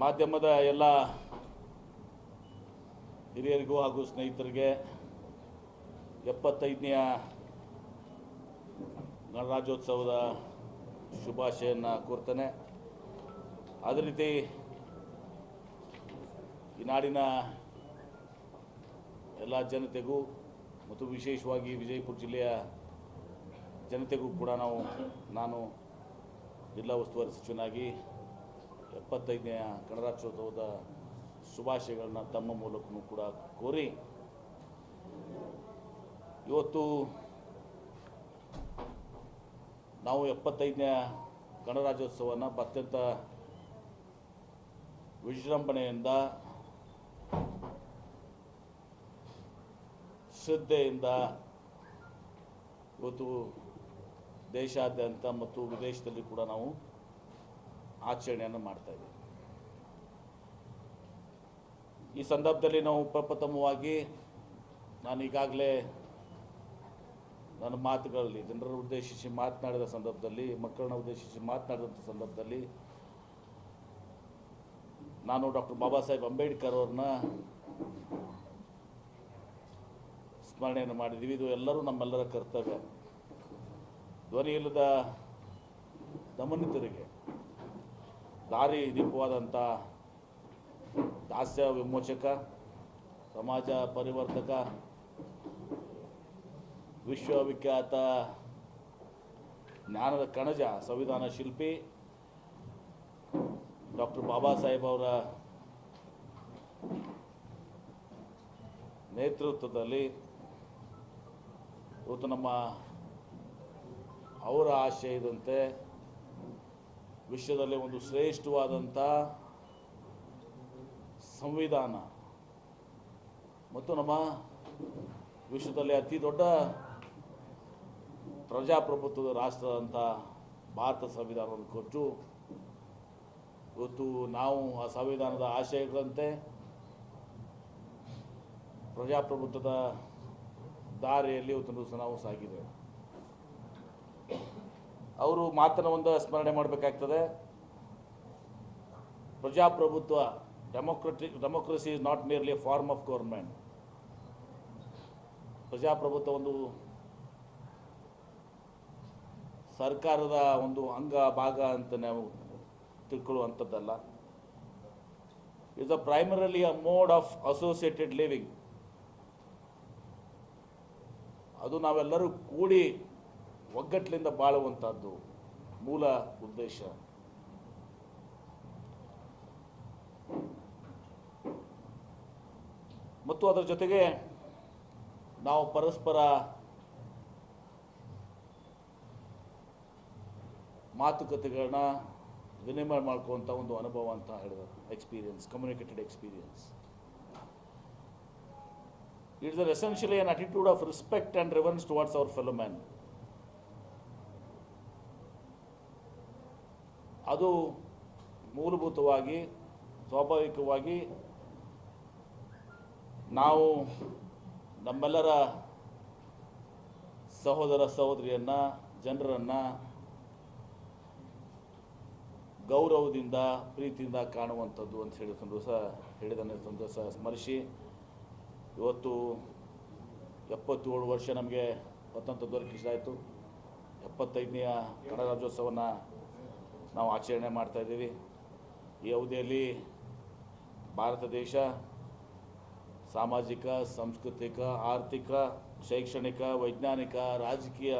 ಮಾಧ್ಯಮದ ಎಲ್ಲ ಹಿರಿಯರಿಗೂ ಹಾಗೂ ಸ್ನೇಹಿತರಿಗೆ ಎಪ್ಪತ್ತೈದನೆಯ ಗಣರಾಜ್ಯೋತ್ಸವದ ಶುಭಾಶಯನ್ನು ಕೋರ್ತೇನೆ. ಅದೇ ರೀತಿ ಈ ನಾಡಿನ ಎಲ್ಲ ಜನತೆಗೂ ಮತ್ತು ವಿಶೇಷವಾಗಿ ವಿಜಯಪುರ ಜಿಲ್ಲೆಯ ಜನತೆಗೂ ಕೂಡ ನಾವು, ನಾನು ಜಿಲ್ಲಾ ಉಸ್ತುವಾರಿ ಸಚಿವನಾಗಿ ಎಪ್ಪತ್ತೈದನೆಯ ಗಣರಾಜ್ಯೋತ್ಸವದ ಶುಭಾಶಯಗಳನ್ನ ತಮ್ಮ ಮೂಲಕವೂ ಕೂಡ ಕೋರಿ. ಇವತ್ತು ನಾವು ಎಪ್ಪತ್ತೈದನೇ ಗಣರಾಜ್ಯೋತ್ಸವನ ಅತ್ಯಂತ ವಿಜೃಂಭಣೆಯಿಂದ, ಶ್ರದ್ಧೆಯಿಂದ ಇವತ್ತು ದೇಶಾದ್ಯಂತ ಮತ್ತು ವಿದೇಶದಲ್ಲಿ ಕೂಡ ನಾವು ಆಚರಣೆಯನ್ನು ಮಾಡ್ತಾ ಇದ್ದೀವಿ. ಈ ಸಂದರ್ಭದಲ್ಲಿ ನಾವು ಪ್ರಪ್ರಥಮವಾಗಿ ನಾನು ಈಗಾಗಲೇ ನನ್ನ ಮಾತುಗಳಲ್ಲಿ ಜನರ ಉದ್ದೇಶಿಸಿ ಮಾತನಾಡಿದ ಸಂದರ್ಭದಲ್ಲಿ, ಮಕ್ಕಳನ್ನ ಉದ್ದೇಶಿಸಿ ಮಾತನಾಡಿದಂಥ ಸಂದರ್ಭದಲ್ಲಿ ನಾನು ಡಾಕ್ಟರ್ ಬಾಬಾ ಸಾಹೇಬ್ ಅಂಬೇಡ್ಕರ್ ಅವ್ರನ್ನ ಸ್ಮರಣೆಯನ್ನು ಮಾಡಿದ್ದೀವಿ. ಇದು ಎಲ್ಲರೂ ನಮ್ಮೆಲ್ಲರ ಕರ್ತವ್ಯ. ಧ್ವನಿ ಇಲ್ಲದ ದಮನಿತರಿಗೆ ದಾರಿ ದೀಪವಾದಂಥ ದಾಸ್ಯ ವಿಮೋಚಕ, ಸಮಾಜ ಪರಿವರ್ತಕ, ವಿಶ್ವವಿಖ್ಯಾತ ಜ್ಞಾನದ ಕಣಜ ಸಂವಿಧಾನ ಶಿಲ್ಪಿ ಡಾಕ್ಟರ್ ಬಾಬಾ ಸಾಹೇಬ್ ಅವರ ನೇತೃತ್ವದಲ್ಲಿ ಇವತ್ತು ನಮ್ಮ ಅವರ ಆಶಯದಂತೆ ವಿಶ್ವದಲ್ಲಿ ಒಂದು ಶ್ರೇಷ್ಠವಾದಂಥ ಸಂವಿಧಾನ. ಮತ್ತು ನಮ್ಮ ವಿಶ್ವದಲ್ಲಿ ಅತಿ ದೊಡ್ಡ ಪ್ರಜಾಪ್ರಭುತ್ವದ ರಾಷ್ಟ್ರದಂಥ ಭಾರತ ಸಂವಿಧಾನವನ್ನು ಕೊಟ್ಟು ಇವತ್ತು ನಾವು ಆ ಸಂವಿಧಾನದ ಆಶಯಗಳಂತೆ ಪ್ರಜಾಪ್ರಭುತ್ವದ ದಾರಿಯಲ್ಲಿ ಇವತ್ತು ನಾವು ಸಾಗಿದ್ದೇವೆ ಅವರು ಮಾತನ್ನು ಒಂದು ಸ್ಮರಣೆ ಮಾಡಬೇಕಾಗ್ತದೆ. ಪ್ರಜಾಪ್ರಭುತ್ವ democratic democracy is not merely a form of government ಪ್ರಜಾಪ್ರಭುತ್ವ ಒಂದು ಸರ್ಕಾರದ ಒಂದು ಅಂಗ, ಭಾಗ ಅಂತ ನಾವು ತಿಳ್ಕೊಳ್ಳುವಂಥದ್ದಲ್ಲ. Is uh primarily a mode of associated living ಅದು ನಾವೆಲ್ಲರೂ ಕೂಡಿ ಒಗ್ಗಟ್ಟಿನಿಂದ ಬಾಳುವಂಥದ್ದು ಮೂಲ ಉದ್ದೇಶ. ಮತ್ತು ಅದರ ಜೊತೆಗೆ ನಾವು ಪರಸ್ಪರ ಮಾತುಕತೆಗಳನ್ನ ವಿನಿಮಯ ಮಾಡ್ಕೊಳ್ಳುವಂಥ ಒಂದು ಅನುಭವ ಅಂತ ಹೇಳಿದ್ರು experience communicated experience it's uh essentially an attitude of respect and reverence towards our fellow man ಅದು ಮೂಲಭೂತವಾಗಿ, ಸ್ವಾಭಾವಿಕವಾಗಿ ನಾವು ನಮ್ಮೆಲ್ಲರ ಸಹೋದರ ಸಹೋದರಿಯನ್ನು, ಜನರನ್ನು ಗೌರವದಿಂದ, ಪ್ರೀತಿಯಿಂದ ಕಾಣುವಂಥದ್ದು ಅಂತ ಹೇಳಿ ಸಂತೋಷ ಹೇಳಿದ ಸಂತೋಷ ಸ್ಮರಿಸಿ. ಇವತ್ತು ಎಪ್ಪತ್ತೇಳು ವರ್ಷ ನಮಗೆ ಸ್ವತಂತ್ರ ದೊರಕಿಸಾಯಿತು ಎಪ್ಪತ್ತೈದನೆಯ ಗಣರಾಜ್ಯೋತ್ಸವನ ನಾವು ಆಚರಣೆ ಮಾಡ್ತಾಯಿದ್ದೀವಿ ಈ ಅವಧಿಯಲ್ಲಿ ಭಾರತ ದೇಶ ಸಾಮಾಜಿಕ, ಸಾಂಸ್ಕೃತಿಕ, ಆರ್ಥಿಕ, ಶೈಕ್ಷಣಿಕ, ವೈಜ್ಞಾನಿಕ, ರಾಜಕೀಯ,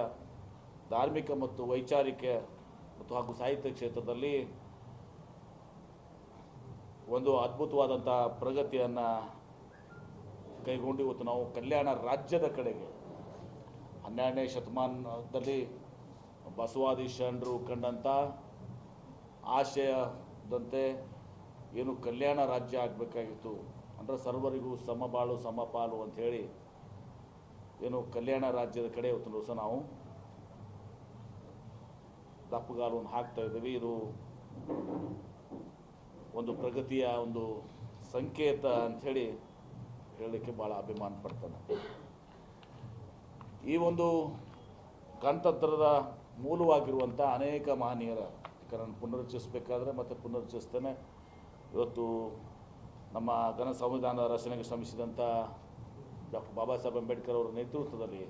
ಧಾರ್ಮಿಕ ಮತ್ತು ವೈಚಾರಿಕ ಮತ್ತು ಹಾಗೂ ಸಾಹಿತ್ಯ ಕ್ಷೇತ್ರದಲ್ಲಿ ಒಂದು ಅದ್ಭುತವಾದಂಥ ಪ್ರಗತಿಯನ್ನು ಕೈಗೊಂಡು ಇವತ್ತು ನಾವು ಕಲ್ಯಾಣ ರಾಜ್ಯದ ಕಡೆಗೆ ಹನ್ನೆರಡನೇ ಶತಮಾನದಲ್ಲಿ ಬಸವಾದಿ ಶರಣರು ಕಂಡಂಥ ಆಶಯದಂತೆ ಏನು ಕಲ್ಯಾಣ ರಾಜ್ಯ ಆಗಬೇಕಾಗಿತ್ತು ಅಂದರೆ ಸರ್ವರಿಗೂ ಸಮಬಾಳು, ಸಮಪಾಲು ಅಂಥೇಳಿ ಏನು ಕಲ್ಯಾಣ ರಾಜ್ಯದ ಕಡೆ ಇವತ್ತು ದಿವಸ ನಾವು ದಪ್ಪಗಾಲವನ್ನು ಹಾಕ್ತಾ ಇದ್ದೀವಿ. ಇದು ಒಂದು ಪ್ರಗತಿಯ ಒಂದು ಸಂಕೇತ ಅಂಥೇಳಿ ಹೇಳಲಿಕ್ಕೆ ಭಾಳ ಅಭಿಮಾನ ಪಡ್ತಾನೆ. ಈ ಒಂದು ಗಣತಂತ್ರದ ಮೂಲವಾಗಿರುವಂಥ ಅನೇಕ ಮಹನೀಯರ ನಾನು ಪುನರುಚ್ಚರಿಸಬೇಕಾದ್ರೆ ಮತ್ತೆ ಪುನರುಚ್ಚರಿಸ್ತೇನೆ. ಇವತ್ತು ನಮ್ಮ ಘನ ಸಂವಿಧಾನ ರಚನೆಗೆ ಶ್ರಮಿಸಿದಂಥ ಡಾಕ್ಟರ್ ಬಾಬಾ ಸಾಹೇಬ್ ಅಂಬೇಡ್ಕರ್ ಅವರ ನೇತೃತ್ವದಲ್ಲಿ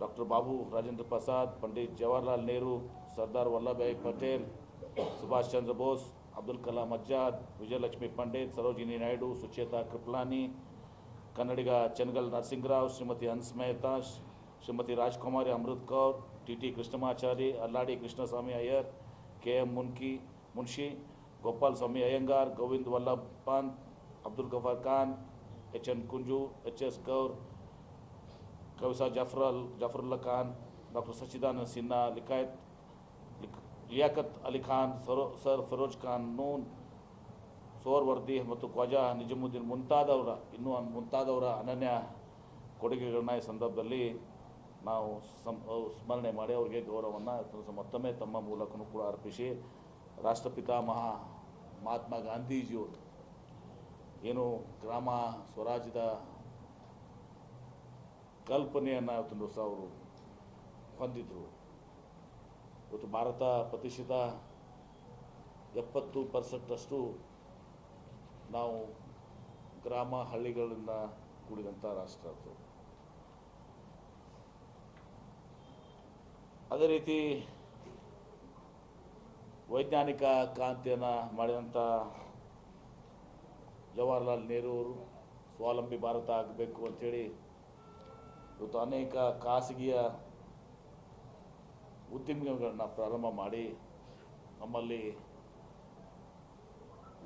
ಡಾಕ್ಟರ್ ಬಾಬು ರಾಜೇಂದ್ರ ಪ್ರಸಾದ್, ಪಂಡಿತ್ ಜವಾಹರ್ಲಾಲ್ ನೆಹರು, ಸರ್ದಾರ್ ವಲ್ಲಭಾಯ್ ಪಟೇಲ್, ಸುಭಾಷ್ ಚಂದ್ರ ಬೋಸ್, ಅಬ್ದುಲ್ ಕಲಾಂ ಆಜಾದ್ ವಿಜಯಲಕ್ಷ್ಮಿ ಪಂಡಿತ್, ಸರೋಜಿನಿ ನಾಯ್ಡು, ಸುಚೇತಾ ಕೃಪ್ಲಾನಿ, ಕನ್ನಡಿಗ Chengal Narasingarao Shrimati Hans Mehta, Shrimati Rajkumari Amrit Kaur T T Krishnamachari Alladi Krishnaswami Iyer K M ಮುನ್ಕಿ Munshi Gopal Swami Iyengar Govind Vallabh Pant Abdul Ghaffar Khan H N Kunju H S Gour ಕವಿಸಾ ಜಾಫರಲ್ ಜಾಫರುಲ್ಲಾ Khan doctor ಸಚ್ಚಿದಾನಂದ Sinha ಲಿಕಾಯತ್ ಲಿಕ್- Liaquat Ali Khan ಸರೋ sir Firoz Khan ನೂನ್ ಸೋರ್ವರ್ದಿ ಮತ್ತು ಖ್ವಾಜಾ ನಿಜಮುದ್ದೀನ್ ಮುಂತಾದವರ ಇನ್ನೂ ಅನ್- ಮುಂತಾದವರ ಅನನ್ಯ ಕೊಡುಗೆಗಳನ್ನ ಈ ಸಂದರ್ಭದಲ್ಲಿ ನಾವು ಸಂ ಸ್ಮರಣೆ ಮಾಡಿ ಅವರಿಗೆ ಗೌರವವನ್ನು ಮತ್ತೊಮ್ಮೆ ತಮ್ಮ ಮೂಲಕನೂ ಕೂಡ ಅರ್ಪಿಸಿ ರಾಷ್ಟ್ರಪಿತ ಮಹಾ ಮಹಾತ್ಮ ಗಾಂಧೀಜಿಯವರು ಏನು ಗ್ರಾಮ ಸ್ವರಾಜ್ಯದ ಕಲ್ಪನೆಯನ್ನು ಇವತ್ತೊಂದು ದಿವಸ ಅವರು ಹೊಂದಿದ್ದರು ಇವತ್ತು ಭಾರತ ಪ್ರತಿಶತ ಎಪ್ಪತ್ತು ಪರ್ಸೆಂಟಷ್ಟು ನಾವು ಗ್ರಾಮ ಹಳ್ಳಿಗಳಿಂದ ಕೂಡಿದಂಥ ರಾಷ್ಟ್ರ ಅದು. ಅದೇ ರೀತಿ ವೈಜ್ಞಾನಿಕ ಕ್ರಾಂತಿಯನ್ನು ಮಾಡಿದಂಥ ಜವಾಹರ್ಲಾಲ್ ನೆಹರು ಅವರು, ಸ್ವಾವಲಂಬಿ ಭಾರತ ಆಗಬೇಕು ಅಂಥೇಳಿ ಇವತ್ತು ಅನೇಕ ಖಾಸಗಿಯ ಉದ್ಯಮಗಳನ್ನು ಪ್ರಾರಂಭ ಮಾಡಿ ನಮ್ಮಲ್ಲಿ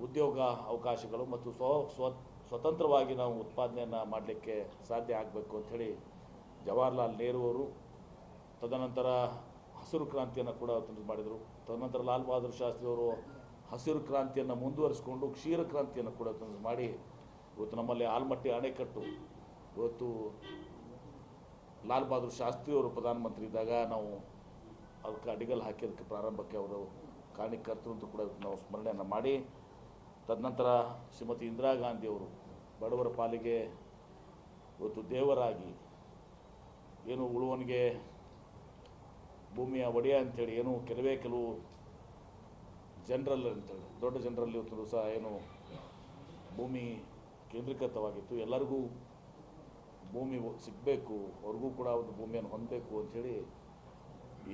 ಉದ್ಯೋಗ ಅವಕಾಶಗಳು ಮತ್ತು ಸ್ವ ಸ್ವ, ಸ್ವತಂತ್ರವಾಗಿ ನಾವು ಉತ್ಪಾದನೆಯನ್ನು ಮಾಡಲಿಕ್ಕೆ ಸಾಧ್ಯ ಆಗಬೇಕು ಅಂಥೇಳಿ ಜವಾಹರ್ಲಾಲ್ ನೆಹರು ಅವರು ತದನಂತರ ಹಸಿರು ಕ್ರಾಂತಿಯನ್ನು ಕೂಡ ಮಾಡಿದರು. ತದನಂತರ ಲಾಲ್ ಬಹದ್ದೂರ್ ಶಾಸ್ತ್ರಿಯವರು ಹಸಿರು ಕ್ರಾಂತಿಯನ್ನು ಮುಂದುವರಿಸಿಕೊಂಡು ಕ್ಷೀರ ಕ್ರಾಂತಿಯನ್ನು ಕೂಡ ಮಾಡಿ ಇವತ್ತು ನಮ್ಮಲ್ಲಿ ಆಲ್ಮಟ್ಟಿ ಅಣೆಕಟ್ಟು. ಇವತ್ತು ಲಾಲ್ ಬಹದ್ದೂರ್ ಶಾಸ್ತ್ರಿಯವರು ಪ್ರಧಾನಮಂತ್ರಿ ಇದ್ದಾಗ ನಾವು ಅದಕ್ಕೆ ಅಡಿಗಲ್ ಹಾಕಿದ್ದಕ್ಕೆ ಪ್ರಾರಂಭಕ್ಕೆ ಅವರು ಕಾರಣೀಕರ್ತರು ಅಂತ ಕೂಡ ನಾವು ಸ್ಮರಣೆಯನ್ನು ಮಾಡಿ, ತದನಂತರ ಶ್ರೀಮತಿ ಇಂದಿರಾ ಗಾಂಧಿಯವರು ಬಡವರ ಪಾಲಿಗೆ ಇವತ್ತು ದೇವರಾಗಿ ಏನು ಉಳುವನಿಗೆ ಭೂಮಿಯ ಒಡೆಯ ಅಂಥೇಳಿ ಏನು ಕೆಲವೇ ಕೆಲವು ಜನರಲ್ ಅಂತೇಳಿ, ದೊಡ್ಡ ಜನರಲ್ಲಿ ಇವತ್ತು ಸಹ ಏನು ಭೂಮಿ ಕೇಂದ್ರೀಕೃತವಾಗಿತ್ತು. ಎಲ್ಲರಿಗೂ ಭೂಮಿ ಸಿಗಬೇಕು, ಅವ್ರಿಗೂ ಕೂಡ ಒಂದು ಭೂಮಿಯನ್ನು ಹೊಂದಬೇಕು ಅಂಥೇಳಿ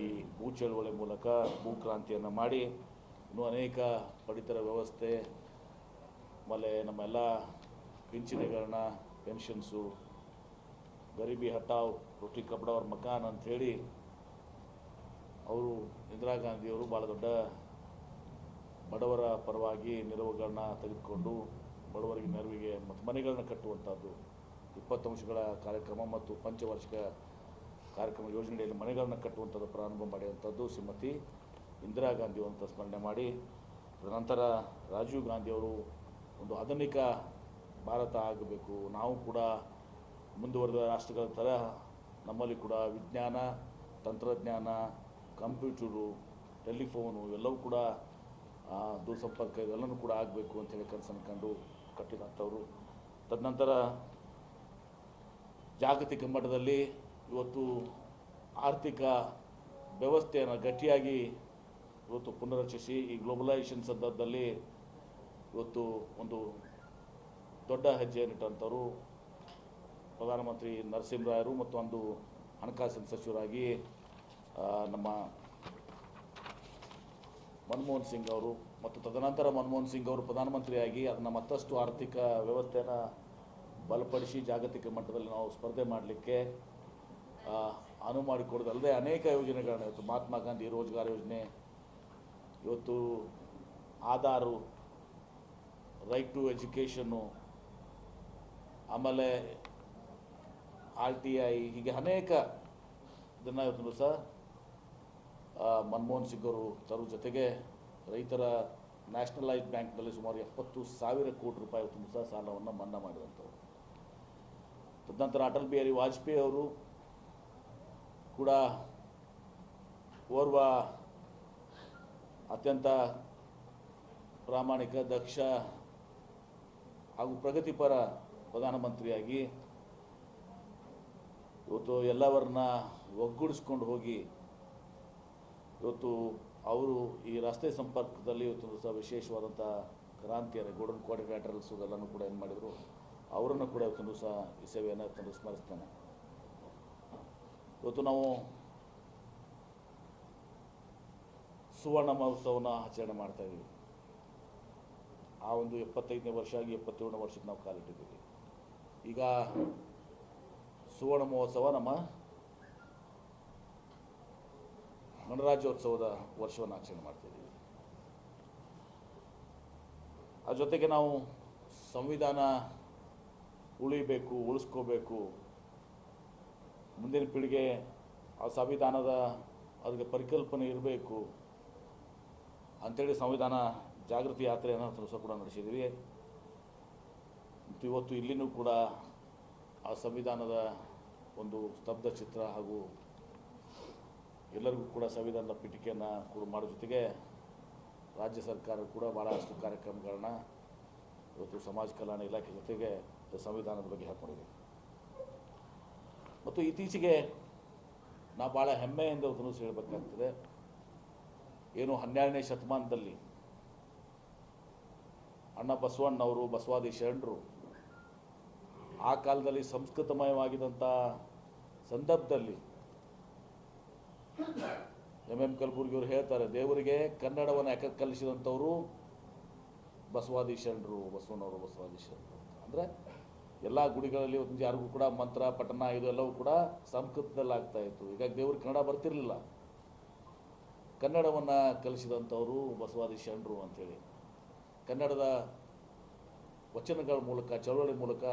ಈ ಭೂ ಚಳುವಳಿ ಮೂಲಕ ಭೂ ಕ್ರಾಂತಿಯನ್ನು ಮಾಡಿ, ಇನ್ನೂ ಅನೇಕ ಪಡಿತರ ವ್ಯವಸ್ಥೆ, ಆಮೇಲೆ ನಮ್ಮೆಲ್ಲ ಪಿಂಚಣಿಗಳನ್ನ, ಪೆನ್ಷನ್ಸು, ಗರೀಬಿ ಹಟಾವ್ ರೊಟ್ಟಿ ಕಪಡ ಮಕಾನ್ ಅಂಥೇಳಿ ಅವರು ಇಂದಿರಾ ಗಾಂಧಿಯವರು ಭಾಳ ದೊಡ್ಡ ಬಡವರ ಪರವಾಗಿ ನೆರವುಗಳನ್ನ ತೆಗೆದುಕೊಂಡು ಬಡವರಿಗೆ ನೆರವಿಗೆ ಮತ್ತು ಮನೆಗಳನ್ನ ಕಟ್ಟುವಂಥದ್ದು. ಇಪ್ಪತ್ತು ಅಂಶಗಳ ಕಾರ್ಯಕ್ರಮ ಮತ್ತು ಪಂಚವಾರ್ಷಿಕ ಕಾರ್ಯಕ್ರಮ ಯೋಜನೆಯಲ್ಲಿ ಮನೆಗಳನ್ನು ಕಟ್ಟುವಂಥದ್ದು ಪ್ರಾರಂಭ ಮಾಡಿದಂಥದ್ದು ಶ್ರೀಮತಿ ಇಂದಿರಾ ಗಾಂಧಿ ಅಂತ ಸ್ಮರಣೆ ಮಾಡಿ. ನಂತರ ರಾಜೀವ್ ಗಾಂಧಿಯವರು ಒಂದು ಆಧುನಿಕ ಭಾರತ ಆಗಬೇಕು. ನಾವು ಕೂಡ ಮುಂದುವರೆದ ರಾಷ್ಟ್ರಗಳ ಥರ ನಮ್ಮಲ್ಲಿ ಕೂಡ ವಿಜ್ಞಾನ, ತಂತ್ರಜ್ಞಾನ ಕಂಪ್ಯೂಟರು, ಟೆಲಿಫೋನು ಇವೆಲ್ಲವೂ ಕೂಡ ದೂರಸಂಪರ್ಕ ಇವೆಲ್ಲವೂ ಕೂಡ ಆಗಬೇಕು ಅಂತೇಳಿ ಕನಸನ್ನು ಕಂಡು ಕಟ್ಟಿದಂಥವ್ರು. ತದನಂತರ ಜಾಗತಿಕ ಮಟ್ಟದಲ್ಲಿ ಇವತ್ತು ಆರ್ಥಿಕ ವ್ಯವಸ್ಥೆಯನ್ನು ಗಟ್ಟಿಯಾಗಿ ಇವತ್ತು ಪುನರ್ರಚಿಸಿ ಈ ಗ್ಲೋಬಲೈಸೇಷನ್ ಸಂದರ್ಭದಲ್ಲಿ ಇವತ್ತು ಒಂದು ದೊಡ್ಡ ಹೆಜ್ಜೆಯನ್ನಿಟ್ಟಂಥವ್ರು ಪ್ರಧಾನಮಂತ್ರಿ ನರಸಿಂಹರಾಯರು ಮತ್ತು ಒಂದು ಹಣಕಾಸಿನ ಸಚಿವರಾಗಿ ನಮ್ಮ ಮನಮೋಹನ್ ಸಿಂಗ್ ಅವರು ಮತ್ತು ತದನಂತರ ಮನಮೋಹನ್ ಸಿಂಗ್ ಅವರು ಪ್ರಧಾನಮಂತ್ರಿಯಾಗಿ ಅದನ್ನು ಮತ್ತಷ್ಟು ಆರ್ಥಿಕ ವ್ಯವಸ್ಥೆಯನ್ನು ಬಲಪಡಿಸಿ ಜಾಗತಿಕ ಮಟ್ಟದಲ್ಲಿ ನಾವು ಸ್ಪರ್ಧೆ ಮಾಡಲಿಕ್ಕೆ ಅನುವು ಮಾಡಿಕೊಡೋದಲ್ಲದೆ ಅನೇಕ ಯೋಜನೆಗಳನ್ನ ಇವತ್ತು ಮಹಾತ್ಮ ಗಾಂಧಿ ರೋಜ್ಗಾರ್ ಯೋಜನೆ, ಇವತ್ತು ಆಧಾರು ರೈಟ್ ಟು ಎಜುಕೇಷನ್ನು ಆಮೇಲೆ ಆರ್ ಟಿ ಐ ಹೀಗೆ ಅನೇಕ ಇದನ್ನು ಇವತ್ತು ಸಹ ಮನಮೋಹನ್ ಸಿಂಗ್ ಅವರು ತರುವ ಜೊತೆಗೆ ರೈತರ ನ್ಯಾಷನಲೈಸ್ ಬ್ಯಾಂಕ್ನಲ್ಲಿ ಸುಮಾರು ಎಪ್ಪತ್ತು ಸಾವಿರ ಕೋಟಿ ರೂಪಾಯಿ ಸಹ ಸಾಲವನ್ನು ಮನ್ನಾ ಮಾಡಿದಂಥವ್ರು. ತದನಂತರ ಅಟಲ್ ಬಿಹಾರಿ ವಾಜಪೇಯಿ ಅವರು ಕೂಡ ಓರ್ವ ಅತ್ಯಂತ ಪ್ರಾಮಾಣಿಕ, ದಕ್ಷ ಹಾಗೂ ಪ್ರಗತಿಪರ ಪ್ರಧಾನಮಂತ್ರಿಯಾಗಿ ಇವತ್ತು ಎಲ್ಲವರನ್ನ ಒಗ್ಗೂಡಿಸ್ಕೊಂಡು ಹೋಗಿ ಇವತ್ತು ಅವರು ಈ ರಸ್ತೆ ಸಂಪರ್ಕದಲ್ಲಿ ಇವತ್ತು ಸಹ ವಿಶೇಷವಾದಂಥ ಕ್ರಾಂತಿಯನ್ನು ಗೋಲ್ಡನ್ ಕ್ವಾಡ್ರಿಲ್ಯಾಟ್ರಲ್ಸ್ ಎಲ್ಲನೂ ಕೂಡ ಏನು ಮಾಡಿದರು, ಅವರನ್ನು ಕೂಡ ಇವತ್ತು ಸಹ ಈ ಸೇವೆಯನ್ನು ತಂದು ಸ್ಮರಿಸ್ತೇನೆ. ಇವತ್ತು ನಾವು ಸುವರ್ಣ ಮಹೋತ್ಸವನ ಆಚರಣೆ ಮಾಡ್ತಾಯಿದ್ದೀವಿ ಆ ಒಂದು ಎಪ್ಪತ್ತೈದನೇ ವರ್ಷ ಆಗಿ ಎಪ್ಪತ್ತೇಳನೇ ವರ್ಷಕ್ಕೆ ನಾವು ಕಾಲಿಟ್ಟಿದ್ದೀವಿ. ಈಗ ಸುವರ್ಣ ಮಹೋತ್ಸವ ನಮ್ಮ ಗಣರಾಜ್ಯೋತ್ಸವದ ವರ್ಷವನ್ನು ಆಚರಣೆ ಮಾಡ್ತಿದ್ದೀವಿ ಆ ಜೊತೆಗೆ ನಾವು ಸಂವಿಧಾನ ಉಳಿಬೇಕು, ಉಳಿಸ್ಕೋಬೇಕು. ಮುಂದಿನ ಪೀಳಿಗೆ ಆ ಸಂವಿಧಾನದ ಅದಕ್ಕೆ ಪರಿಕಲ್ಪನೆ ಇರಬೇಕು. ಅಂಥೇಳಿ ಸಂವಿಧಾನ ಜಾಗೃತಿ ಯಾತ್ರೆಯನ್ನು ಸಹ ಕೂಡ ನಡೆಸಿದ್ದೀವಿ. ಮತ್ತು ಇವತ್ತು ಇಲ್ಲಿನೂ ಕೂಡ ಆ ಸಂವಿಧಾನದ ಒಂದು ಸ್ತಬ್ಧ ಚಿತ್ರ ಹಾಗೂ ಎಲ್ಲರಿಗೂ ಕೂಡ ಸಂವಿಧಾನದ ಪೀಠಿಕೆಯನ್ನು ಕೂಡ ಮಾಡೋ ಜೊತೆಗೆ ರಾಜ್ಯ ಸರ್ಕಾರ ಕೂಡ ಭಾಳಷ್ಟು ಕಾರ್ಯಕ್ರಮಗಳನ್ನ ಇವತ್ತು ಸಮಾಜ ಕಲ್ಯಾಣ ಇಲಾಖೆ ಜೊತೆಗೆ ಸಂವಿಧಾನದ ಬಗ್ಗೆ ಹಾಕೊಂಡಿದೆ ಮತ್ತು ಇತ್ತೀಚೆಗೆ ನಾ ಭಾಳ ಹೆಮ್ಮೆಯಿಂದ ಇವತ್ತು ಹೇಳಬೇಕಾಗ್ತದೆ. ಏನು ಹನ್ನೆರಡನೇ ಶತಮಾನದಲ್ಲಿ ಅಣ್ಣ ಬಸವಣ್ಣವರು ಬಸವಾದಿ ಶರಣರು ಆ ಕಾಲದಲ್ಲಿ ಸಂಸ್ಕೃತಮಯವಾಗಿದ್ದಂಥ ಸಂದರ್ಭದಲ್ಲಿ ಎಂ ಎಂ ಕಲಬುರ್ಗಿಯವರು ಹೇಳ್ತಾರೆ, ದೇವರಿಗೆ ಕನ್ನಡವನ್ನು ಯಾಕೆ ಕಲಿಸಿದಂಥವರು ಬಸವಾದಿ ಬಸವಾದೀಶರು ಬಸವಾದಿ ಅಂದರೆ ಎಲ್ಲ ಗುಡಿಗಳಲ್ಲಿ ಒಂದು ಯಾರಿಗೂ ಕೂಡ ಮಂತ್ರ, ಪಠಣ ಇದು ಎಲ್ಲವೂ ಕೂಡ ಸಂಸ್ಕೃತದಲ್ಲಿ ಆಗ್ತಾ ಇತ್ತು. ಹೀಗಾಗಿ ದೇವ್ರಿಗೆ ಕನ್ನಡ ಬರ್ತಿರಲಿಲ್ಲ. ಕನ್ನಡವನ್ನು ಕಲಿಸಿದಂಥವರು ಬಸವಾದಿ ಶರಣರು ಅಂಥೇಳಿ ಕನ್ನಡದ ವಚನಗಳ ಮೂಲಕ, ಚಳವಳಿ ಮೂಲಕ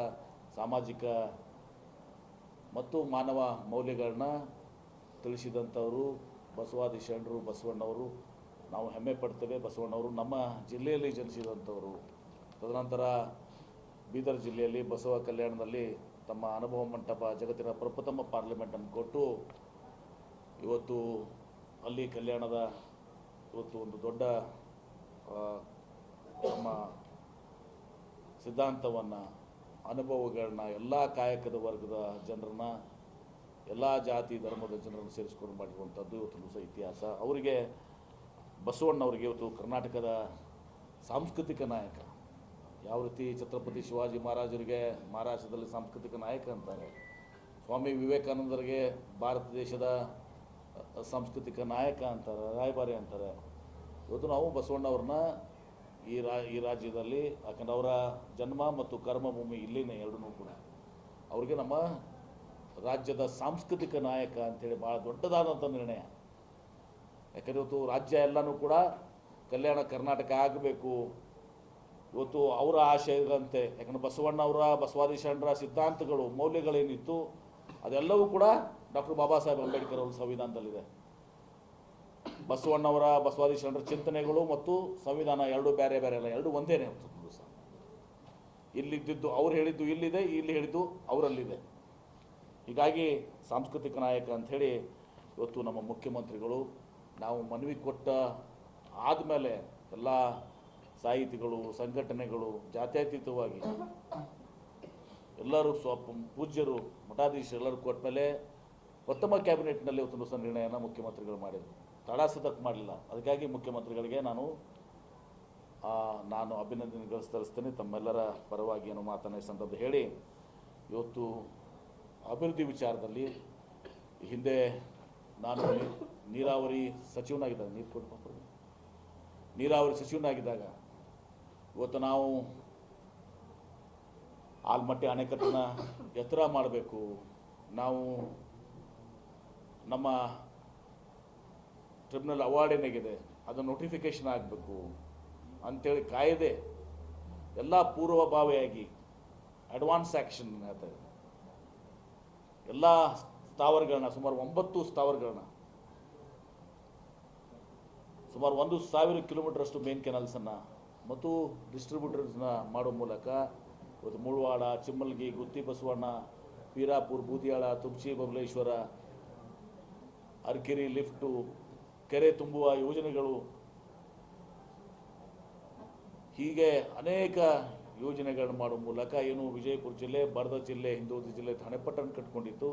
ಸಾಮಾಜಿಕ ಮತ್ತು ಮಾನವ ಮೌಲ್ಯಗಳನ್ನ ತಿಳಿಸಿದಂಥವರು ಬಸವಾದಿ ಶರಣರು, ಬಸವಣ್ಣವರು, ನಾವು ಹೆಮ್ಮೆ ಪಡ್ತೇವೆ. ಬಸವಣ್ಣವರು ನಮ್ಮ ಜಿಲ್ಲೆಯಲ್ಲಿ ಜನಿಸಿದಂಥವರು. ತದನಂತರ ಬೀದರ್ ಜಿಲ್ಲೆಯಲ್ಲಿ ಬಸವ ಕಲ್ಯಾಣದಲ್ಲಿ ತಮ್ಮ ಅನುಭವ ಮಂಟಪ ಜಗತ್ತಿನ ಪ್ರಪ್ರಥಮ ಪಾರ್ಲಿಮೆಂಟನ್ನು ಕೊಟ್ಟು, ಇವತ್ತು ಅಲ್ಲಿ ಕಲ್ಯಾಣದ ಇವತ್ತು ಒಂದು ದೊಡ್ಡ ನಮ್ಮ ಸಿದ್ಧಾಂತವನ್ನು, ಅನುಭವಗಳನ್ನ, ಎಲ್ಲ ಕಾಯಕದ ವರ್ಗದ ಜನರನ್ನ ಎಲ್ಲ ಜಾತಿ ಧರ್ಮದ ಜನರನ್ನು ಸೇರಿಸ್ಕೊಂಡು ಮಾಡಿರುವಂಥದ್ದು ಇವತ್ತು ಸಹ ಇತಿಹಾಸ. ಅವರಿಗೆ ಬಸವಣ್ಣವರಿಗೆ ಇವತ್ತು ಕರ್ನಾಟಕದ ಸಾಂಸ್ಕೃತಿಕ ನಾಯಕ. ಯಾವ ರೀತಿ ಛತ್ರಪತಿ ಶಿವಾಜಿ ಮಹಾರಾಜರಿಗೆ ಮಹಾರಾಷ್ಟ್ರದಲ್ಲಿ ಸಾಂಸ್ಕೃತಿಕ ನಾಯಕ ಅಂತಾರೆ. ಸ್ವಾಮಿ ವಿವೇಕಾನಂದರಿಗೆ ಭಾರತ ದೇಶದ ಸಾಂಸ್ಕೃತಿಕ ನಾಯಕ ಅಂತಾರೆ, ರಾಯಭಾರಿ ಅಂತಾರೆ. ಇವತ್ತು ನಾವು ಬಸವಣ್ಣವ್ರನ್ನ ಈ ರಾ, ಈ ರಾಜ್ಯದಲ್ಲಿ, ಯಾಕಂದ್ರೆ ಅವರ ಜನ್ಮ ಮತ್ತು ಕರ್ಮಭೂಮಿ ಇಲ್ಲಿನೇ ಎರಡೂ ಕೂಡ. ಅವ್ರಿಗೆ ನಮ್ಮ ರಾಜ್ಯದ ಸಾಂಸ್ಕೃತಿಕ ನಾಯಕ ಅಂಥೇಳಿ ಭಾಳ ದೊಡ್ಡದಾದಂಥ ನಿರ್ಣಯ. ಯಾಕಂದರೆ ಇವತ್ತು ರಾಜ್ಯ ಎಲ್ಲನೂ ಕೂಡ ಕಲ್ಯಾಣ ಕರ್ನಾಟಕ ಆಗಬೇಕು. ಇವತ್ತು ಅವರ ಆಶಯದಂತೆ ಯಾಕಂದ್ರೆ ಬಸವಣ್ಣ ಅವರ, ಬಸವಾದಿ ಶರಣರ ಸಿದ್ಧಾಂತಗಳು, ಮೌಲ್ಯಗಳೇನಿತ್ತು, ಅದೆಲ್ಲವೂ ಕೂಡ ಡಾಕ್ಟರ್ ಬಾಬಾ ಸಾಹೇಬ್ ಅಂಬೇಡ್ಕರ್ ಅವರ ಸಂವಿಧಾನದಲ್ಲಿದೆ. ಬಸವಣ್ಣವರ ಬಸವಾದಿ ಶರಣರ ಚಿಂತನೆಗಳು ಮತ್ತು ಸಂವಿಧಾನ ಎರಡು ಬೇರೆ ಬೇರೆ ಅಲ್ಲ, ಎರಡು ಒಂದೇನೆ. ಇಲ್ಲಿದ್ದಿದ್ದು ಅವ್ರು ಹೇಳಿದ್ದು ಇಲ್ಲಿದೆ, ಇಲ್ಲಿ ಹೇಳಿದ್ದು ಅವರಲ್ಲಿದೆ. ಹೀಗಾಗಿ ಸಾಂಸ್ಕೃತಿಕ ನಾಯಕ ಅಂಥೇಳಿ ಇವತ್ತು ನಮ್ಮ ಮುಖ್ಯಮಂತ್ರಿಗಳು ನಾವು ಮನವಿ ಕೊಟ್ಟ ಆದಮೇಲೆ ಎಲ್ಲ ಸಾಹಿತಿಗಳು, ಸಂಘಟನೆಗಳು ಜಾತ್ಯತೀತವಾಗಿ ಎಲ್ಲರೂ ಸ್ವ ಪೂಜ್ಯರು, ಮಠಾಧೀಶರು ಎಲ್ಲರೂ ಕೊಟ್ಟ ಮೇಲೆ ಉತ್ತಮ ಕ್ಯಾಬಿನೆಟ್ನಲ್ಲಿ ಇವತ್ತು ಸಹ ನಿರ್ಣಯನ ಮುಖ್ಯಮಂತ್ರಿಗಳು ಮಾಡಿದರು. ತಡಾಸದಕ್ಕೆ ಮಾಡಲಿಲ್ಲ. ಅದಕ್ಕಾಗಿ ಮುಖ್ಯಮಂತ್ರಿಗಳಿಗೆ ನಾನು ನಾನು ಅಭಿನಂದನೆಗಳು ಸಲ್ಲಿಸ್ತೇನೆ. ತಮ್ಮೆಲ್ಲರ ಪರವಾಗಿ ಏನು ಮಾತನ್ನ ಈ ಸಂದರ್ಭ ಹೇಳಿ, ಇವತ್ತು ಅಭಿವೃದ್ಧಿ ವಿಚಾರದಲ್ಲಿ ಹಿಂದೆ ನಾನು ನೀರಾವರಿ ಸಚಿವನಾಗಿದ್ದಾಗ, ನೀರು ಕೊಟ್ಟು. ನೀರಾವರಿ ಸಚಿವನಾಗಿದ್ದಾಗ ಇವತ್ತು ನಾವು ಆಲ್ಮಟ್ಟಿ ಅಣೆಕಟ್ಟನ್ನ ಎತ್ತರ ಮಾಡಬೇಕು ನಾವು ನಮ್ಮ ಟ್ರಿಬ್ಯುನಲ್ ಅವಾರ್ಡ್ ಏನಾಗಿದೆ, ಅದು ನೋಟಿಫಿಕೇಶನ್ ಆಗಬೇಕು ಅಂಥೇಳಿ ಕಾಯ್ದೆ ಎಲ್ಲ ಪೂರ್ವಭಾವಿಯಾಗಿ ಅಡ್ವಾನ್ಸ್ ಆ್ಯಕ್ಷನ್ ಹೇಳ್ತಾರೆ ಎಲ್ಲ ಸ್ಥಾವರಗಳನ್ನ, ಸುಮಾರು ಒಂಬತ್ತು ಸ್ಥಾವರಗಳನ್ನ, ಸುಮಾರು ಒಂದು ಸಾವಿರ ಕಿಲೋಮೀಟರಷ್ಟು ಮೇನ್ ಕೆನಾಲ್ಸನ್ನು ಮತ್ತು ಡಿಸ್ಟ್ರಿಬ್ಯೂಟರ್ಸ್ನ ಮಾಡೋ ಮೂಲಕ ಇವತ್ತು ಮುಳವಾಡ, ಚಿಮ್ಮಲ್ಗಿ, ಗುತ್ತಿ ಬಸವಣ್ಣ ಪೀರಾಪುರ್ ಬೂದಿಯಾಳ, ತುಮಚಿ, ಬಬಲೇಶ್ವರ, ಅರ್ಕೆರಿ, ಲಿಫ್ಟು, ಕೆರೆ ತುಂಬುವ ಯೋಜನೆಗಳು ಹೀಗೆ ಅನೇಕ ಯೋಜನೆಗಳನ್ನು ಮಾಡುವ ಮೂಲಕ ಏನು ವಿಜಯಪುರ ಜಿಲ್ಲೆ, ಬರದ ಜಿಲ್ಲೆ ಹಿಂದುಳಿದ ಜಿಲ್ಲೆ ಹಣೆಪಟ್ಟನ್ನು ಕಟ್ಕೊಂಡಿತ್ತು.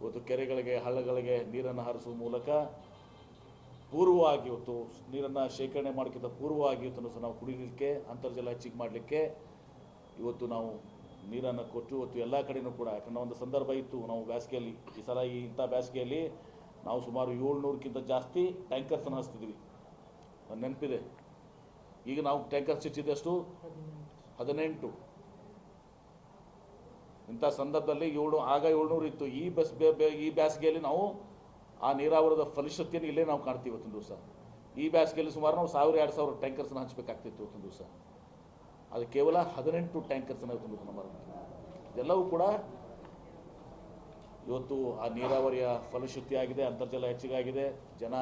ಇವತ್ತು ಕೆರೆಗಳಿಗೆ, ಹಳ್ಳಗಳಿಗೆ ನೀರನ್ನು ಹರಿಸುವ ಮೂಲಕ ಪೂರ್ವವಾಗಿ ಇವತ್ತು ನೀರನ್ನು ಶೇಖರಣೆ ಮಾಡೋಕ್ಕಿಂತ ಪೂರ್ವವಾಗಿ ಇವತ್ತು ಸಹ ನಾವು ಕುಡಿಲಿಕ್ಕೆ, ಅಂತರ್ಜಲ ಹೆಚ್ಚಿಗೆ ಮಾಡಲಿಕ್ಕೆ ಇವತ್ತು ನಾವು ನೀರನ್ನು ಕೊಟ್ಟು ಇವತ್ತು ಎಲ್ಲ ಕಡೆಯೂ ಕೂಡ, ಯಾಕಂದ್ರೆ ಒಂದು ಸಂದರ್ಭ ಇತ್ತು, ನಾವು ಬೇಸಿಗೆಯಲ್ಲಿ ಈ ಸಲ ಈ ಇಂಥ ಬೇಸಿಗೆಯಲ್ಲಿ ನಾವು ಸುಮಾರು ಏಳ್ನೂರಕ್ಕಿಂತ ಜಾಸ್ತಿ ಟ್ಯಾಂಕರ್ಸನ್ನು ಅದು ನೆನಪಿದೆ. ಈಗ ನಾವು ಟ್ಯಾಂಕರ್ಸ್ ಹೆಚ್ಚಿದಷ್ಟು ಹದಿನೆಂಟು. ಇಂಥ ಸಂದರ್ಭದಲ್ಲಿ ಏಳು, ಆಗ ಏಳ್ನೂರು ಇತ್ತು. ಈ ಬಸ್ ಈ ಬ್ಯಾಸಿಗೆಯಲ್ಲಿ ನಾವು ಆ ನೀರಾವರದ ಫಲಶಕ್ತಿಯನ್ನು ಇಲ್ಲೇ ನಾವು ಕಾಣ್ತೀವಿ ಇವತ್ತಿನ ದಿವಸ. ಈ ಬ್ಯಾಸಿಗೆಯಲ್ಲಿ ಸುಮಾರು ನಾವು ಸಾವಿರ, ಎರಡು ಸಾವಿರ ಟ್ಯಾಂಕರ್ಸ್ನ ಹಂಚಬೇಕಾಗ್ತಿತ್ತು ಇವತ್ತಿನ ದಿವಸ. ಅದು ಕೇವಲ ಹದಿನೆಂಟು ಟ್ಯಾಂಕರ್ಸ್ನ ಇವತ್ತಿನ ದಿವಸ ನಮ್ಮ ಇದೆಲ್ಲವೂ ಕೂಡ ಇವತ್ತು ಆ ನೀರಾವರಿಯ ಫಲಶುದ್ಧಿ ಅಂತರ್ಜಲ ಹೆಚ್ಚಿಗಾಗಿದೆ. ಜನ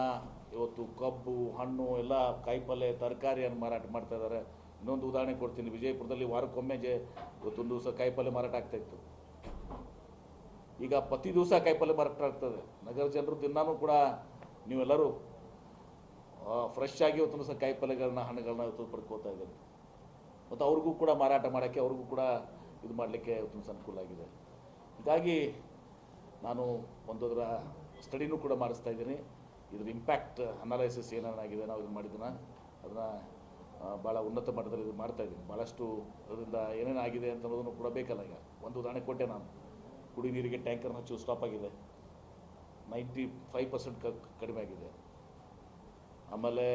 ಇವತ್ತು ಕಬ್ಬು, ಹಣ್ಣು, ಎಲ್ಲ ಕಾಯಿಪಲ್ಲೆ, ತರಕಾರಿಯನ್ನು ಮಾರಾಟ ಮಾಡ್ತಾ ಇದ್ದಾರೆ. ಇನ್ನೊಂದು ಉದಾಹರಣೆ ಕೊಡ್ತೀನಿ. ವಿಜಯಪುರದಲ್ಲಿ ವಾರಕ್ಕೊಮ್ಮೆ ಜೆ ಇವತ್ತೊಂದು ದಿವಸ ಕಾಯಿಪಲ್ಲೆ ಮಾರಾಟ ಆಗ್ತಾ ಇತ್ತು. ಈಗ ಪ್ರತಿ ದಿವಸ ಕಾಯಿಪಲ್ಲೆ ಮಾರಾಟ ಆಗ್ತದೆ. ನಗರ ಜನರು ದಿನಾನೂ ಕೂಡ ನೀವೆಲ್ಲರೂ ಫ್ರೆಶ್ ಆಗಿ ಇವತ್ತು ದಿವಸ ಕಾಯಿಪಲ್ಯಗಳನ್ನ ಹಣ್ಣುಗಳನ್ನ ಇವತ್ತು ಪಡ್ಕೋತಾ ಇದ್ದಾರೆ. ಮತ್ತು ಅವ್ರಿಗೂ ಕೂಡ ಮಾರಾಟ ಮಾಡೋಕ್ಕೆ, ಅವ್ರಿಗೂ ಕೂಡ ಇದು ಮಾಡಲಿಕ್ಕೆ ಇವತ್ತು ಅನುಕೂಲ ಆಗಿದೆ. ಹೀಗಾಗಿ ನಾನು ಒಂದೊಂದರ ಸ್ಟಡಿನೂ ಕೂಡ ಮಾಡಿಸ್ತಾ ಇದ್ದೀನಿ. ಇದರ ಇಂಪ್ಯಾಕ್ಟ್ ಅನಾಲಿಸಿಸ್ ಏನೇನಾಗಿದೆ ನಾವು ಇದನ್ನು ಮಾಡಿದ್ದನ್ನ, ಅದನ್ನು ಭಾಳ ಉನ್ನತ ಮಟ್ಟದಲ್ಲಿ ಇದು ಮಾಡ್ತಾ ಇದ್ದೀನಿ. ಭಾಳಷ್ಟು ಅದರಿಂದ ಏನೇನಾಗಿದೆ ಅಂತ ಅನ್ನೋದನ್ನು ಕೂಡ ಬೇಕಲ್ಲ ಈಗ. ಒಂದು ಉದಾಹರಣೆ ಕೊಟ್ಟೆ ನಾನು. ಕುಡಿ ನೀರಿಗೆ ಟ್ಯಾಂಕರ್ನ ಹಚ್ಚು ಸ್ಟಾಪ್ ಆಗಿದೆ. ನೈಂಟಿ ಫೈವ್ ಪರ್ಸೆಂಟ್ ಕಡಿಮೆ ಆಗಿದೆ. ಆಮೇಲೆ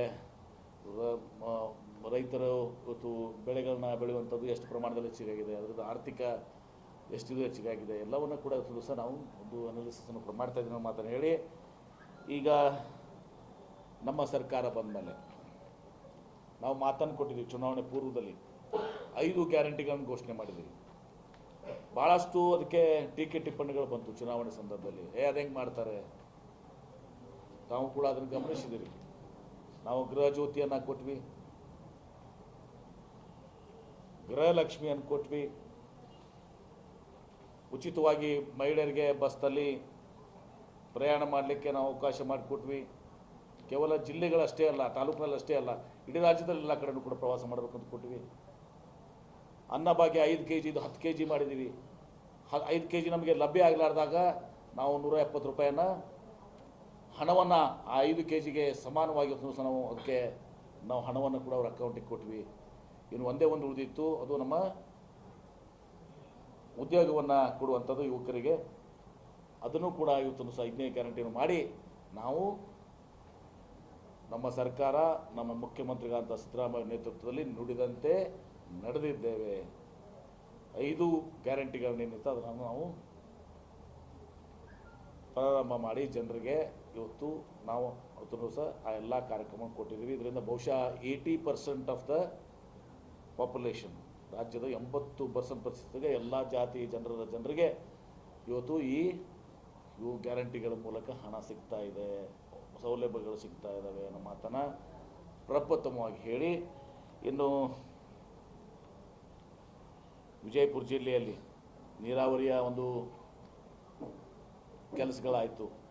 ರೈತರು ಇವತ್ತು ಬೆಳೆಗಳನ್ನ ಬೆಳೆಯುವಂಥದ್ದು ಎಷ್ಟು ಪ್ರಮಾಣದಲ್ಲಿ ಹೆಚ್ಚಿಗಾಗಿದೆ, ಅದರದ್ದು ಆರ್ಥಿಕ ಎಷ್ಟಿದು ಹೆಚ್ಚಿಗೆ ಆಗಿದೆ ಎಲ್ಲವನ್ನು ಕೂಡ ದಿವಸ ನಾವು ಒಂದು ಅನಾಲಿಸಿಸನ್ನು ಕೂಡ ಮಾಡ್ತಾ ಇದ್ದೀವಿ ಮಾತನ್ನು ಹೇಳಿ, ಈಗ ನಮ್ಮ ಸರ್ಕಾರ ಬಂದ ಮೇಲೆ ನಾವು ಮಾತನ್ನು ಕೊಟ್ಟಿದ್ದೀವಿ ಚುನಾವಣೆ ಪೂರ್ವದಲ್ಲಿ. ಐದು ಗ್ಯಾರಂಟಿಗಳನ್ನು ಘೋಷಣೆ ಮಾಡಿದ್ದೀವಿ. ಭಾಳಷ್ಟು ಅದಕ್ಕೆ ಟೀಕೆ ಟಿಪ್ಪಣಿಗಳು ಬಂತು ಚುನಾವಣೆ ಸಂದರ್ಭದಲ್ಲಿ. ಏ ಅದು ಹೆಂಗೆ ಮಾಡ್ತಾರೆ? ತಾವು ಕೂಡ ಅದನ್ನು ಗಮನಿಸಿದ್ದೀರಿ ನಾವು ಗೃಹ ಜ್ಯೋತಿಯನ್ನು ಕೊಟ್ವಿ. ಗೃಹಲಕ್ಷ್ಮಿಯನ್ನು ಕೊಟ್ವಿ. ಉಚಿತವಾಗಿ ಮಹಿಳೆಯರಿಗೆ ಬಸ್ನಲ್ಲಿ ಪ್ರಯಾಣ ಮಾಡಲಿಕ್ಕೆ ನಾವು ಅವಕಾಶ ಮಾಡಿಕೊಟ್ವಿ. ಕೇವಲ ಜಿಲ್ಲೆಗಳಷ್ಟೇ ಅಲ್ಲ ತಾಲೂಕಿನಲ್ಲಷ್ಟೇ ಅಲ್ಲ ಇಡೀ ರಾಜ್ಯದಲ್ಲಿ ಎಲ್ಲ ಕಡೆನೂ ಕೂಡ ಪ್ರವಾಸ ಮಾಡಬೇಕು ಅಂತ ಅನ್ನ ಅನ್ನಭಾಗ್ಯ ಐದು ಕೆ ಜಿದು ಹತ್ತು ಕೆ ಜಿ ಮಾಡಿದ್ದೀವಿ ಹ, ಐದು ಕೆ ಜಿ ನಮಗೆ ಲಭ್ಯ ಆಗಲಾರ್ದಾಗ ನಾವು ನೂರ ಎಪ್ಪತ್ತು ರೂಪಾಯಿನ ಹಣವನ್ನು ಆ ಐದು ಕೆ ಜಿಗೆ ಸಮಾನವಾಗಿ ಇವತ್ತು ನಾವು ಅದಕ್ಕೆ ನಾವು ಹಣವನ್ನು ಕೂಡ ಅವ್ರ ಅಕೌಂಟಿಗೆ ಕೊಟ್ವಿ. ಇನ್ನು ಒಂದೇ ಒಂದು ಉಳಿದಿತ್ತು ಅದು ನಮ್ಮ ಉದ್ಯೋಗವನ್ನು ಕೊಡುವಂಥದ್ದು ಯುವಕರಿಗೆ. ಅದನ್ನು ಕೂಡ ಇವತ್ತೊಂದು ಸಹ ಐದನೇ ಗ್ಯಾರಂಟಿಯನ್ನು ಮಾಡಿ ನಾವು ನಮ್ಮ ಸರ್ಕಾರ ನಮ್ಮ ಮುಖ್ಯಮಂತ್ರಿಗಳಂತ ಸಿದ್ದರಾಮಯ್ಯ ನೇತೃತ್ವದಲ್ಲಿ ನುಡಿದಂತೆ ನಡೆದಿದ್ದೇವೆ. ಐದು ಗ್ಯಾರಂಟಿಗಳನ್ನೇನಿತ್ತು ಅದನ್ನು ನಾವು ಪ್ರಾರಂಭ ಮಾಡಿ ಜನರಿಗೆ ಇವತ್ತು ನಾವು ಅದನ್ನು ಸಹ ಆ ಎಲ್ಲ ಕಾರ್ಯಕ್ರಮ ಕೊಟ್ಟಿದ್ದೀವಿ. ಇದರಿಂದ ಬಹುಶಃ eighty percent of the population ರಾಜ್ಯದ ಎಂಬತ್ತು ಪರ್ಸೆಂಟ್ ಪರಿಸ್ಥಿತಿಗೆ ಎಲ್ಲ ಜಾತಿ ಜನರ ಜನರಿಗೆ ಇವತ್ತು ಈ ಇವು ಗ್ಯಾರಂಟಿಗಳ ಮೂಲಕ ಹಣ ಸಿಗ್ತಾ ಇದೆ. ಸೌಲಭ್ಯಗಳು ಸಿಗ್ತಾ ಇದ್ದಾವೆ ಅನ್ನೋ ಮಾತನ್ನು ಪ್ರಪ್ರಥಮವಾಗಿ ಹೇಳಿ. ಇನ್ನು ವಿಜಯಪುರ ಜಿಲ್ಲೆಯಲ್ಲಿ ನೀರಾವರಿಯ ಒಂದು ಕೆಲಸಗಳಾಯಿತು.